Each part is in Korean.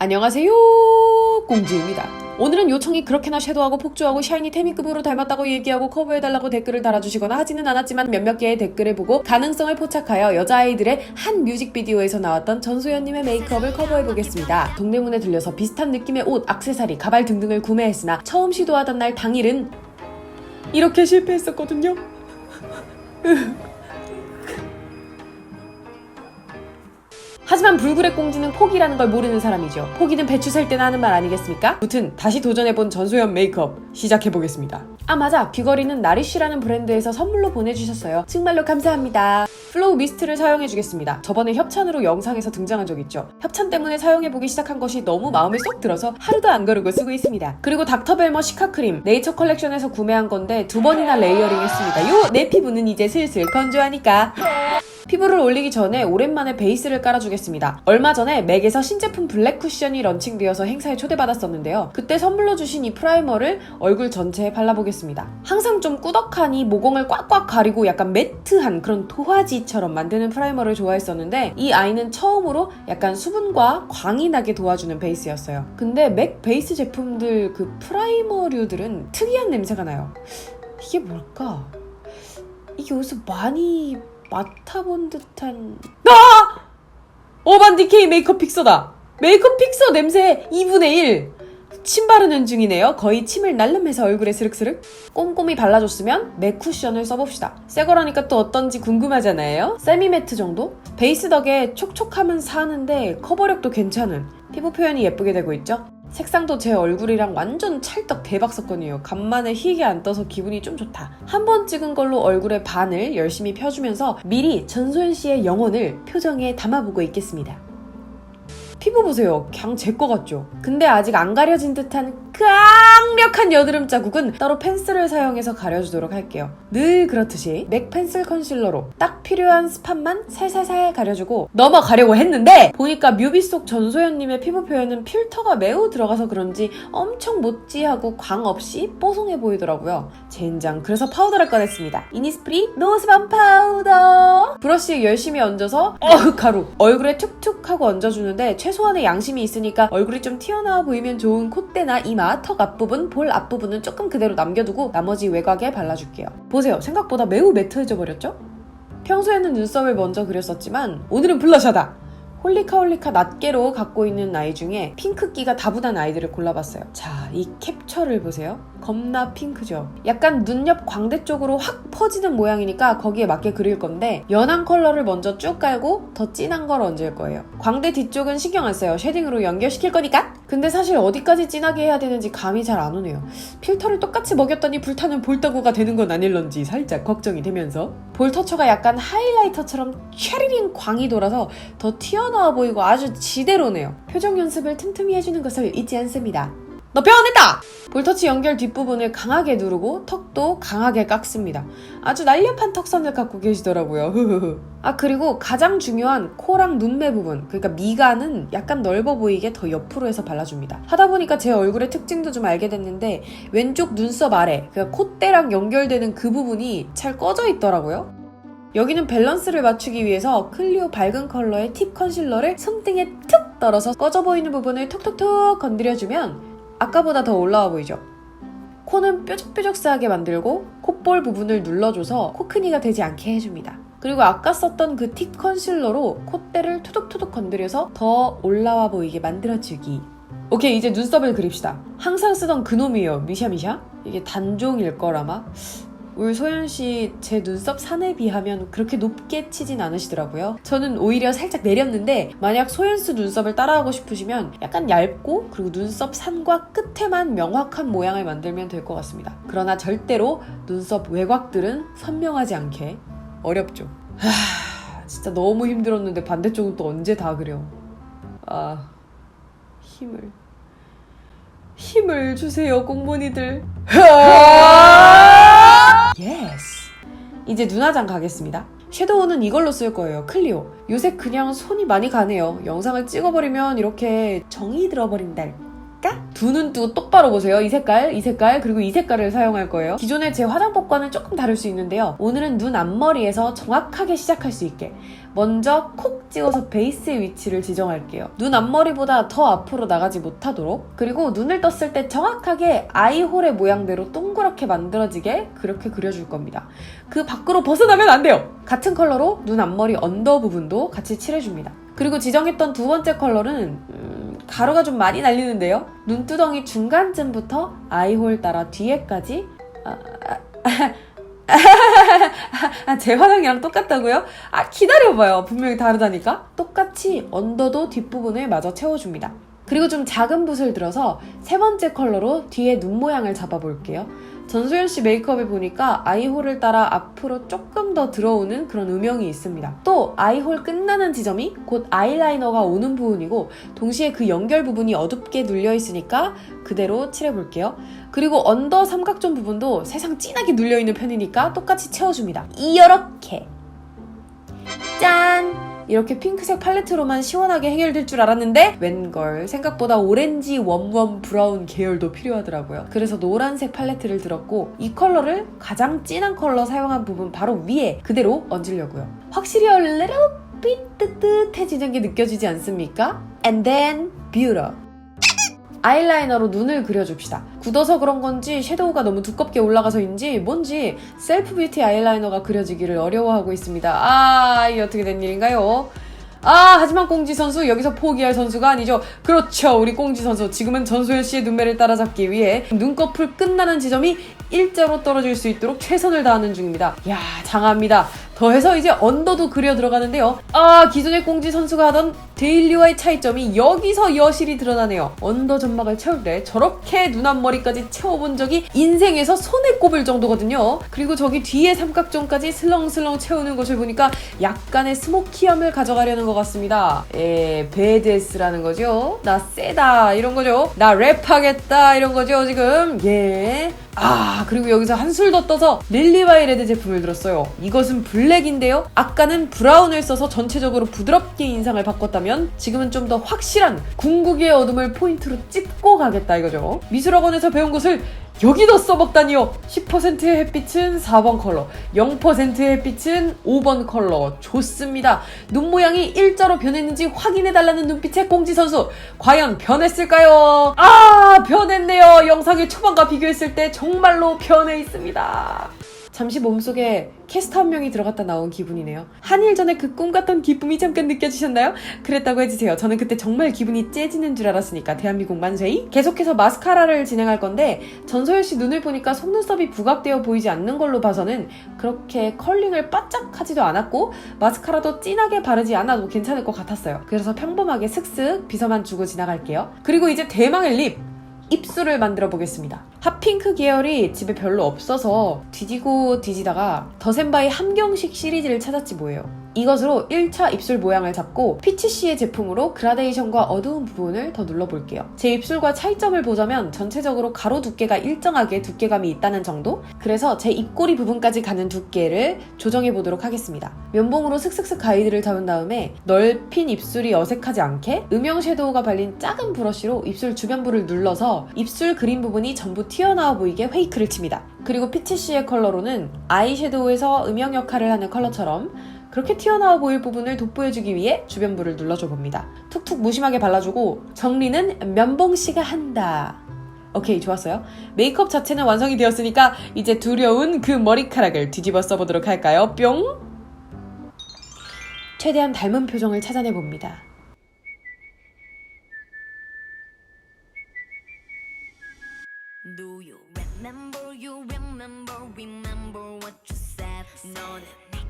안녕하세요 공주입니다 오늘은 요청이 그렇게나 섀도하고 폭주하고 샤이니 태미급으로 닮았다고 얘기하고 커버해달라고 댓글을 달아주시거나 하지는 않았지만 몇몇 개의 댓글을 보고 가능성을 포착하여 여자아이들의 한 뮤직비디오에서 나왔던 전소연님의 메이크업을 커버해보겠습니다. 동대문에 들려서 비슷한 느낌의 옷, 악세사리, 가발 등등을 구매했으나 처음 시도하던 날 당일은 이렇게 실패했었거든요. 하지만 불굴의 꽁지는 포기라는 걸 모르는 사람이죠. 포기는 배추 살 때나 하는 말 아니겠습니까? 무튼 다시 도전해본 전소연 메이크업 시작해보겠습니다. 아 맞아 귀걸이는 나리쉬라는 브랜드에서 선물로 보내주셨어요. 정말로 감사합니다. 플로우 미스트를 사용해주겠습니다. 저번에 협찬으로 영상에서 등장한 적 있죠. 협찬 때문에 사용해보기 시작한 것이 너무 마음에 쏙 들어서 하루도 안 거르고 쓰고 있습니다. 그리고 닥터벨머 시카크림 네이처 컬렉션에서 구매한 건데 두 번이나 레이어링 했습니다. 요 내 피부는 이제 슬슬 건조하니까. 피부를 올리기 전에 오랜만에 베이스를 깔아주겠습니다. 얼마 전에 맥에서 신제품 블랙 쿠션이 런칭되어서 행사에 초대받았었는데요. 그때 선물로 주신 이 프라이머를 얼굴 전체에 발라보겠습니다. 항상 좀 꾸덕하니 모공을 꽉꽉 가리고 약간 매트한 그런 도화지처럼 만드는 프라이머를 좋아했었는데 이 아이는 처음으로 약간 수분과 광이 나게 도와주는 베이스였어요. 근데 맥 베이스 제품들 그 프라이머류들은 특이한 냄새가 나요. 이게 뭘까? 이게 어디서 많이 맡아본 듯한. 아! 어반 디케이 메이크업 픽서다. 메이크업 픽서 냄새 2분의 1 침 바르는 중이네요. 거의 침을 날름해서 얼굴에 스륵스륵. 꼼꼼히 발라줬으면 맥 쿠션을 써봅시다. 새 거라니까 또 어떤지 궁금하잖아요. 세미 매트 정도? 베이스 덕에 촉촉함은 사는데 커버력도 괜찮은. 피부 표현이 예쁘게 되고 있죠 색상도 제 얼굴이랑 완전 찰떡 대박 섞건이에요. 간만에 희게 안 떠서 기분이 좀 좋다. 한 번 찍은 걸로 얼굴의 반을 열심히 펴주면서 미리 전소연 씨의 영혼을 표정에 담아보고 있겠습니다. 피부 보세요. 그냥 제 거 같죠? 근데 아직 안 가려진 듯한 강력한 여드름 자국은 따로 펜슬을 사용해서 가려주도록 할게요. 늘 그렇듯이 맥 펜슬 컨실러로 딱 필요한 스팟만 살살살 가려주고 넘어가려고 했는데 보니까 뮤비 속 전소연님의 피부 표현은 필터가 매우 들어가서 그런지 엄청 모찌하고 광 없이 뽀송해 보이더라고요. 젠장 그래서 파우더를 꺼냈습니다. 이니스프리 노스밤 파우더 브러쉬 열심히 얹어서 어 가루 얼굴에 툭툭 하고 얹어주는데 최소한의 양심이 있으니까 얼굴이 좀 튀어나와 보이면 좋은 콧대나 이마, 턱 앞부분, 볼 앞부분은 조금 그대로 남겨두고 나머지 외곽에 발라줄게요. 보세요. 생각보다 매우 매트해져 버렸죠? 평소에는 눈썹을 먼저 그렸었지만 오늘은 블러셔다! 홀리카 홀리카 낱개로 갖고 있는 아이 중에 핑크기가 다분한 아이들을 골라봤어요. 자, 이 캡처를 보세요. 겁나 핑크죠? 약간 눈 옆 광대 쪽으로 확 퍼지는 모양이니까 거기에 맞게 그릴 건데 연한 컬러를 먼저 쭉 깔고 더 진한 걸 얹을 거예요. 광대 뒤쪽은 신경 안 써요. 쉐딩으로 연결시킬 거니까. 근데 사실 어디까지 진하게 해야 되는지 감이 잘 안 오네요. 필터를 똑같이 먹였더니 불타는 볼따구가 되는 건 아닐런지 살짝 걱정이 되면서 볼터처가 약간 하이라이터처럼 쉐리링 광이 돌아서 더 튀어나와 보이고 아주 지대로네요. 표정 연습을 틈틈이 해주는 것을 잊지 않습니다. 너 표현했다! 볼터치 연결 뒷부분을 강하게 누르고 턱도 강하게 깎습니다. 아주 날렵한 턱선을 갖고 계시더라고요. 아 그리고 가장 중요한 코랑 눈매 부분 그러니까 미간은 약간 넓어 보이게 더 옆으로 해서 발라줍니다. 하다 보니까 제 얼굴의 특징도 좀 알게 됐는데 왼쪽 눈썹 아래 그러니까 콧대랑 연결되는 그 부분이 잘 꺼져 있더라고요. 여기는 밸런스를 맞추기 위해서 클리오 밝은 컬러의 팁 컨실러를 손등에 툭 떨어서 꺼져 보이는 부분을 톡톡톡 건드려주면 아까보다 더 올라와 보이죠? 코는 뾰족뾰족스하게 만들고 콧볼 부분을 눌러줘서 코크니가 되지 않게 해줍니다. 그리고 아까 썼던 그 팁 컨실러로 콧대를 투둑투둑 건드려서 더 올라와 보이게 만들어주기. 오케이 이제 눈썹을 그립시다. 항상 쓰던 그놈이에요. 미샤미샤? 이게 단종일 거라마. 우리 소연 씨 제 눈썹 산에 비하면 그렇게 높게 치진 않으시더라고요. 저는 오히려 살짝 내렸는데 만약 소연 씨 눈썹을 따라하고 싶으시면 약간 얇고 그리고 눈썹 산과 끝에만 명확한 모양을 만들면 될 것 같습니다. 그러나 절대로 눈썹 외곽들은 선명하지 않게 어렵죠. 하, 진짜 너무 힘들었는데 반대쪽은 또 언제 다 그려. 아 힘을 힘을 주세요 꽁무니들. 이제 눈화장 가겠습니다. 섀도우는 이걸로 쓸 거예요. 클리오. 요새 그냥 손이 많이 가네요. 영상을 찍어버리면 이렇게 정이 들어버린달. 두 눈 뜨고 똑바로 보세요. 이 색깔, 이 색깔, 그리고 이 색깔을 사용할 거예요. 기존의 제 화장법과는 조금 다를 수 있는데요. 오늘은 눈 앞머리에서 정확하게 시작할 수 있게 먼저 콕 찍어서 베이스의 위치를 지정할게요. 눈 앞머리보다 더 앞으로 나가지 못하도록 그리고 눈을 떴을 때 정확하게 아이홀의 모양대로 동그랗게 만들어지게 그렇게 그려줄 겁니다. 그 밖으로 벗어나면 안 돼요. 같은 컬러로 눈 앞머리 언더 부분도 같이 칠해줍니다. 그리고 지정했던 두 번째 컬러는 음, 가루가 좀 많이 날리는데요. 눈두덩이 중간쯤부터 아이홀 따라 뒤에까지 아, 아, 아, 제 화장이랑 똑같다고요? 아, 기다려봐요. 분명히 다르다니까? 똑같이 언더도 뒷부분을 마저 채워줍니다. 그리고 좀 작은 붓을 들어서 세 번째 컬러로 뒤에 눈 모양을 잡아볼게요. 전소연 씨 메이크업에 보니까 아이홀을 따라 앞으로 조금 더 들어오는 그런 음영이 있습니다. 또 아이홀 끝나는 지점이 곧 아이라이너가 오는 부분이고 동시에 그 연결 부분이 어둡게 눌려 있으니까 그대로 칠해볼게요. 그리고 언더 삼각존 부분도 세상 진하게 눌려 있는 편이니까 똑같이 채워줍니다. 이렇게 짠! 이렇게 핑크색 팔레트로만 시원하게 해결될 줄 알았는데 웬걸 생각보다 오렌지 웜웜 브라운 계열도 필요하더라고요. 그래서 노란색 팔레트를 들었고 이 컬러를 가장 진한 컬러 사용한 부분 바로 위에 그대로 얹으려고요. 확실히 little bit 뜨뜻해지는 게 느껴지지 않습니까? And then beauty. 아이라이너로 눈을 그려줍시다. 굳어서 그런 건지 섀도우가 너무 두껍게 올라가서인지 뭔지 셀프 뷰티 아이라이너가 그려지기를 어려워하고 있습니다. 아, 이 어떻게 된 일인가요? 아, 하지만 꽁지 선수 여기서 포기할 선수가 아니죠. 그렇죠. 우리 꽁지 선수 지금은 전소연 씨의 눈매를 따라잡기 위해 눈꺼풀 끝나는 지점이 일자로 떨어질 수 있도록 최선을 다하는 중입니다. 야, 장합니다. 더해서 이제 언더도 그려 들어가는데요. 아, 기존의 꽁지 선수가 하던 데일리와의 차이점이 여기서 여실히 드러나네요. 언더 점막을 채울 때 저렇게 눈 앞머리까지 채워본 적이 인생에서 손에 꼽을 정도거든요. 그리고 저기 뒤에 삼각존까지 슬렁슬렁 채우는 것을 보니까 약간의 스모키함을 가져가려는 것 같습니다. 에, 베데스라는 거죠. 나 세다 이런 거죠. 나 랩하겠다 이런 거죠 지금. 예. 아 그리고 여기서 한술 더 떠서 릴리바이 레드 제품을 들었어요. 이것은 블랙인데요. 아까는 브라운을 써서 전체적으로 부드럽게 인상을 바꿨다면 지금은 좀 더 확실한 궁극의 어둠을 포인트로 찝고 가겠다 이거죠. 미술학원에서 배운 것을 여기도 써먹다니요. 10%의 햇빛은 4번 컬러, 0%의 햇빛은 5번 컬러. 좋습니다. 눈 모양이 일자로 변했는지 확인해달라는 눈빛의 꽁지 선수. 과연 변했을까요? 아, 변했네요. 영상의 초반과 비교했을 때 정말로 변해 있습니다. 잠시 몸속에 캐스터 한 명이 들어갔다 나온 기분이네요. 한일 전에 그 꿈 같던 기쁨이 잠깐 느껴지셨나요? 그랬다고 해주세요. 저는 그때 정말 기분이 째지는 줄 알았으니까 대한민국 만세이. 계속해서 마스카라를 진행할 건데 전소연 씨 눈을 보니까 속눈썹이 부각되어 보이지 않는 걸로 봐서는 그렇게 컬링을 바짝 하지도 않았고 마스카라도 진하게 바르지 않아도 괜찮을 것 같았어요. 그래서 평범하게 슥슥 비서만 주고 지나갈게요. 그리고 이제 대망의 립! 입술을 만들어 보겠습니다. 핫핑크 계열이 집에 별로 없어서 뒤지고 뒤지다가 더센바이 함경식 시리즈를 찾았지 뭐예요. 이것으로 1차 입술 모양을 잡고 피치씨의 제품으로 그라데이션과 어두운 부분을 더 눌러볼게요. 제 입술과 차이점을 보자면 전체적으로 가로 두께가 일정하게 두께감이 있다는 정도? 그래서 제 입꼬리 부분까지 가는 두께를 조정해 보도록 하겠습니다. 면봉으로 슥슥슥 가이드를 잡은 다음에 넓힌 입술이 어색하지 않게 음영 섀도우가 발린 작은 브러쉬로 입술 주변부를 눌러서 입술 그린 부분이 전부 튀어나와 보이게 페이크를 칩니다. 그리고 피치씨의 컬러로는 아이섀도우에서 음영 역할을 하는 컬러처럼 그렇게 튀어나와 보일 부분을 돋보여주기 위해 주변부를 눌러줘 봅니다. 툭툭 무심하게 발라주고 정리는 면봉씨가 한다. 오케이 좋았어요. 메이크업 자체는 완성이 되었으니까 이제 두려운 그 머리카락을 뒤집어 써보도록 할까요? 뿅! 최대한 닮은 표정을 찾아내 봅니다. Do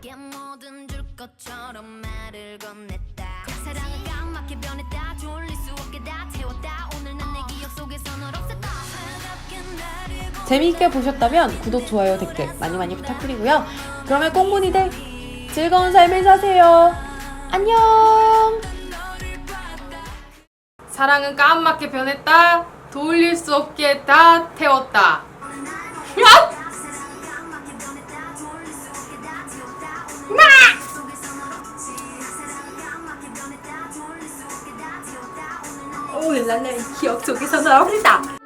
내게 뭐든 줄 것처럼 말을 건넸다 사랑은 까맣게 변했다 졸릴 수 없게 다 태웠다 오늘 난 내 기억 속에서 널 없앴다 재미있게 보셨다면 구독, 좋아요, 댓글 많이 많이 부탁드리고요. 그러면 꽁무니들 즐거운 삶을 사세요. 안녕! 사랑은 까맣게 변했다. 돌릴 수 없게 다 태웠다. 오늘 나는 기억 속에서 나오리다